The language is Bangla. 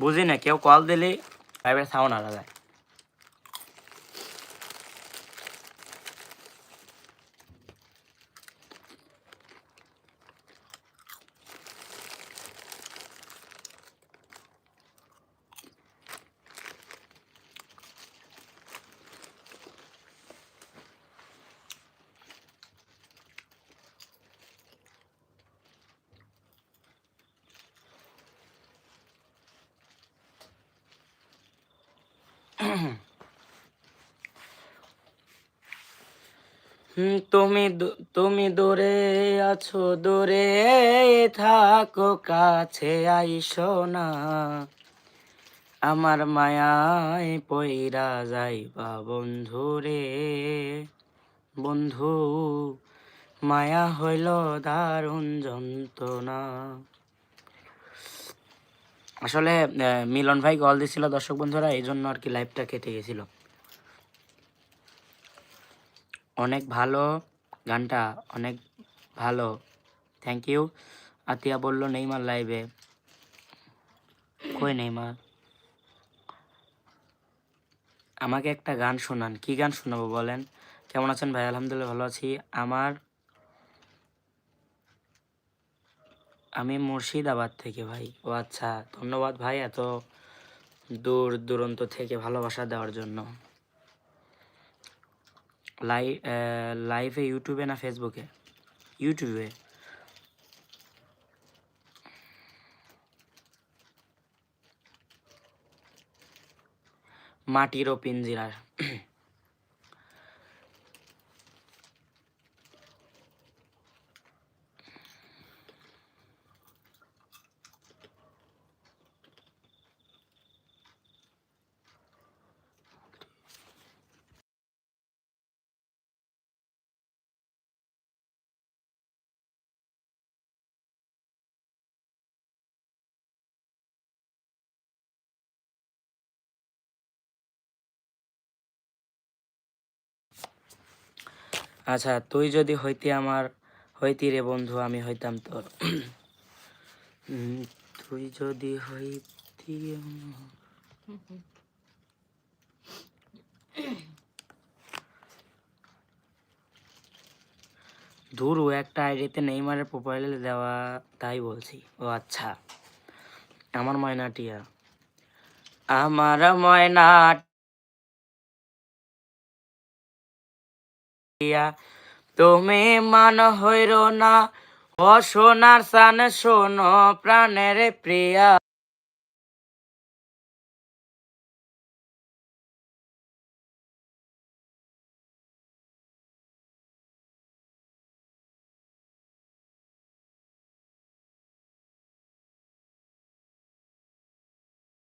বুঝি না কেউ কল দিলে লাইভের সাউন্ড আলাদা। তুমি তুমি দূরে আছো, দূরে থাকো, কাছে আইসো না। আমার মায়ায় পইরা যাইবা বন্ধু রে। বন্ধু, মায়া হইল দারুণ যন্ত্রণা। আসলে মিলন ভাই কল দিছিল দর্শক বন্ধুরা এই জন্য আর কি লাইভটা কেটে গেছিল। অনেক ভালো গানটা, অনেক ভালো। থ্যাংক ইউ আতিয়া বলল, নেইমার লাইভে কই নেইমার? আমাকে একটা গান শোনান। কি গান শোনাবো বলেন? কেমন আছেন ভাই? আলহামদুলিল্লাহ ভালো আছি। আমার আমি মুর্শিদাবাদ থেকে ভাই। ও আচ্ছা ধন্যবাদ ভাই এত দূর দূরান্ত থেকে ভালোবাসা দেওয়ার জন্য। লাই লাইভে ইউটিউবে না ফেসবুকে ইউটিউবে মাটির ও পিঞ্জিরার। আচ্ছা তুই যদি হইতি আমার, হইতি রে বন্ধু, আমি হইতাম তোর। তুই যদি হইতি ধুর, একটা আইডিতে নেইমারের প্রোফাইলে দেওয়া, তাই বলছি। ও আচ্ছা আমার ময়না টিয়া। আমার ময়না তুমি মান হইর না ও সোনার সান শোনো প্রাণের প্রিয়া।